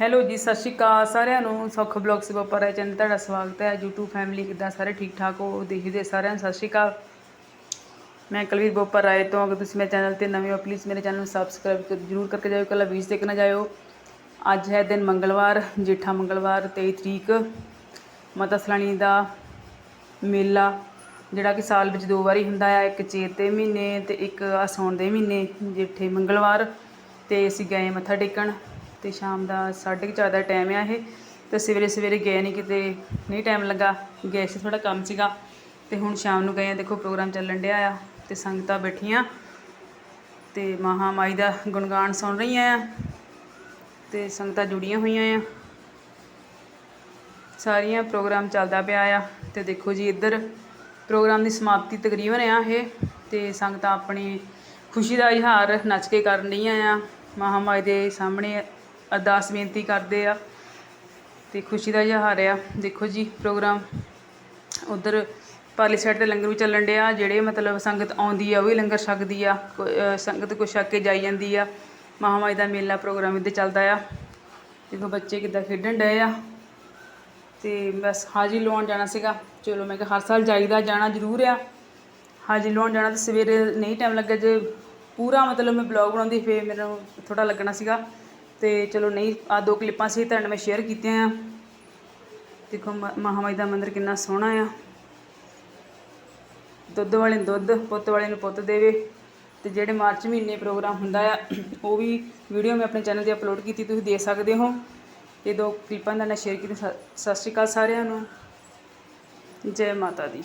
Hello ਜੀ, ਸਤਿ ਸ਼੍ਰੀ ਅਕਾਲ ਸਾਰਿਆਂ ਨੂੰ। ਸੁੱਖ ਬਲੌਗਸ ਉੱਪਰ ਰਾਏ ਚੈਨਲ ਤੁਹਾਡਾ ਸਵਾਗਤ ਹੈ। YouTube ਫੈਮਿਲੀ ਕਿੱਦਾਂ ਸਾਰੇ ਠੀਕ ਠਾਕ ਹੋ? ਦੇਖਦੇ ਸਾਰਿਆਂ ਨੂੰ ਸਤਿ ਸ਼੍ਰੀ ਅਕਾਲ। ਮੈਂ ਕਲਵੀਰ ਬੋਪਾ ਰਾਏ ਤੋਂ। ਅਗਰ ਤੁਸੀਂ ਮੇਰੇ ਚੈਨਲ ਤੇ ਨਵੇਂ ਹੋ ਪਲੀਜ਼ ਮੇਰੇ ਚੈਨਲ ਨੂੰ ਸਬਸਕ੍ਰਾਈਬ ਜ਼ਰੂਰ ਕਰਕੇ ਜਾਇਓ। ਕੱਲਾ ਵੀਡੀਓ ਦੇਖਣਾ ਜਾਇਓ। ਅੱਜ ਹੈ ਦਿਨ ਮੰਗਲਵਾਰ, ਜੇਠਾ ਮੰਗਲਵਾਰ 23 ਤਰੀਕ। ਮਾਤਾ ਸਲਾਣੀ ਦਾ ਮੇਲਾ, ਜਿਹੜਾ ਕਿ ਸਾਲ ਵਿੱਚ ਦੋ ਵਾਰੀ ਹੁੰਦਾ ਆ। ਇੱਕ ਚੇਤ ਦੇ ਮਹੀਨੇ ਤੇ ਇੱਕ ਆ ਸਾਉਣ ਦੇ ਮਹੀਨੇ, ਜੇਠੇ ਮੰਗਲਵਾਰ। ਤੇ ਅਸੀਂ ਗਏ ਮੱਥਾ ਟੇਕਣ। ਤੇ ਸ਼ਾਮ ਦਾ 4:30 ਦਾ ਟਾਈਮ ਆ ਇਹ। ਤੇ ਸਵੇਰੇ ਸਵੇਰੇ ਗਏ ਨਹੀਂ ਕਿਤੇ, ਨਹੀਂ ਟਾਈਮ ਲੱਗਾ। ਗਏ ਸੀ ਥੋੜਾ ਕੰਮ ਸੀਗਾ। ਤੇ ਹੁਣ ਸ਼ਾਮ ਨੂੰ ਗਏ ਆ, ਦੇਖੋ ਪ੍ਰੋਗਰਾਮ ਚੱਲਣ ਡਿਆ ਆ ਤੇ ਸੰਗਤਾਂ ਬੈਠੀਆਂ। ਤੇ ਮਹਾਮਾਈ ਦਾ ਗੁਣਗਾਨ ਸੁਣ ਰਹੀਆਂ ਆ ਤੇ ਸੰਗਤਾਂ ਜੁੜੀਆਂ ਹੋਈਆਂ ਆ। ਸਾਰੀਆਂ ਪ੍ਰੋਗਰਾਮ ਚੱਲਦਾ ਪਿਆ ਆ ਤੇ ਦੇਖੋ ਜੀ ਇੱਧਰ ਪ੍ਰੋਗਰਾਮ ਦੀ ਸਮਾਪਤੀ ਤਕਰੀਬਨ ਆ ਇਹ ਤੇ ਸੰਗਤਾਂ ਆਪਣੀ ਖੁਸ਼ੀ ਦਾ ਇਜ਼ਹਾਰ ਨੱਚ ਕੇ ਕਰਨ ਰਹੀਆਂ ਆ। ਮਹਾਮਾਈ ਦੇ ਸਾਹਮਣੇ ਅਰਦਾਸ ਬੇਨਤੀ ਕਰਦੇ ਆ ਤੇ ਖੁਸ਼ੀ ਦਾ ਇਜ਼ਹਾਰ ਆ। ਦੇਖੋ ਜੀ, ਪ੍ਰੋਗਰਾਮ ਉਧਰ ਪਾਰਲੀ ਸਾਈਡ ਤੇ ਲੰਗਰ ਵੀ ਚੱਲਣ ਡਿਆ। ਜਿਹੜੇ ਮਤਲਬ ਸੰਗਤ ਆਉਂਦੀ ਆ, ਉਹ ਵੀ ਲੰਗਰ ਛਕਦੀ ਆ। ਕੋ- ਸੰਗਤ ਕੁਛ ਛਕ ਕੇ ਜਾਈ ਜਾਂਦੀ ਆ। ਮਹਾਮਾਈ ਦਾ ਮੇਲਾ ਪ੍ਰੋਗਰਾਮ ਇੱਥੇ ਚੱਲਦਾ ਆ। ਦੇਖੋ ਬੱਚੇ ਕਿੱਦਾਂ ਖੇਡਣ ਡਏ ਆ। ਤੇ ਬਸ ਹਾਜੀ ਲਵਾਉਣ ਜਾਣਾ ਸੀਗਾ। ਚਲੋ ਮੈਂ ਕਿਹਾ ਹਰ ਸਾਲ ਜਾਈਦਾ, ਜਾਣਾ ਜ਼ਰੂਰ ਆ। ਹਾਜੀ ਲਵਾਉਣ ਜਾਣਾ ਤੇ ਸਵੇਰੇ ਨਹੀਂ ਟਾਈਮ ਲੱਗਿਆ ਜੇ ਪੂਰਾ ਮਤਲਬ ਮੈਂ ਬਲੌਗ ਬਣਾਉਂਦੀ, ਫੇਰ ਮੈਨੂੰ ਥੋੜਾ ਲੱਗਣਾ ਸੀਗਾ। ਤੇ ਚਲੋ ਨਹੀਂ ਆ ਦੋ ਕਲਿੱਪਾਂ ਸੀ, ਤੁਹਾਡੇ ਨਾਲ ਮੈਂ ਸ਼ੇਅਰ ਕੀਤੀਆਂ ਆ। ਦੇਖੋ, ਮ- ਮਹਾਮਾਈ ਦਾ ਮੰਦਿਰ ਕਿੰਨਾ ਸੋਹਣਾ ਆ। ਦੁੱਧ ਵਾਲੇ ਨੂੰ ਦੁੱਧ, ਪੁੱਤ ਵਾਲੇ ਨੂੰ ਪੁੱਤ ਦੇਵੇ। ਤੇ ਜਿਹੜੇ ਮਾਰਚ ਮਹੀਨੇ ਪ੍ਰੋਗਰਾਮ ਹੁੰਦਾ ਆ, ਉਹ ਵੀ ਵੀਡੀਓ ਮੈਂ ਆਪਣੇ ਚੈਨਲ ਤੇ ਅਪਲੋਡ ਕੀਤੀ, ਤੁਸੀਂ ਦੇਖ ਸਕਦੇ ਹੋ। ਇਹ ਦੋ ਕਲਿੱਪਾਂ ਦਾ ਨਾਲ ਸ਼ੇਅਰ ਕੀਤੀ ਸਤਿ ਸਤਿ ਸ਼੍ਰੀ ਅਕਾਲ ਸਾਰਿਆਂ ਨੂੰ। ਜੈ ਮਾਤਾ ਦੀ।